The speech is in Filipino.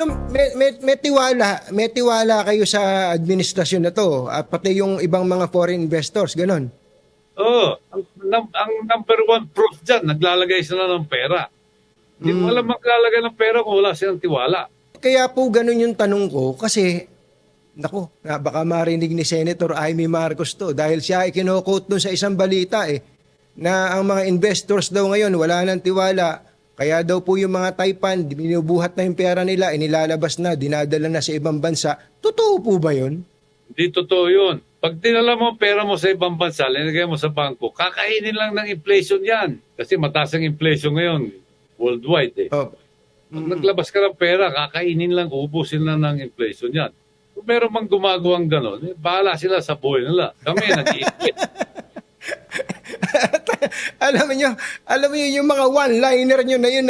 So, may, may, may tiwala, may tiwala kayo sa administrasyon na to at pati yung ibang mga foreign investors, ganon. Oo. Ang, num- ang number one proof dyan, naglalagay sila ng pera. Hindi mo alam maglalagay ng pera kung wala silang tiwala. Kaya po ganun yung tanong ko kasi Nako, na baka marinig ni Senator Amy Marcos to dahil siya ay kino-quote dun sa isang balita eh na ang mga investors daw ngayon wala nang tiwala kaya daw po yung mga Taipan binubuhat na yung pera nila inilalabas na dinadala na sa ibang bansa totoo po ba yun? Hindi totoo yun. Pag dinala mo ang pera mo sa ibang bansa, linagay mo sa bangko, kakainin lang ng inflation yan. Kasi mataas ang inflation ngayon worldwide eh. Oh. Pag naglabas ka ng pera, kakainin lang, ubusin lang ng inflation yan. Kung meron mang gumagawang ganon, eh, bahala sila sa buhay nila. Kami, nag-iipit. alam niyo, alam niyo yung mga one-liner niyo na yun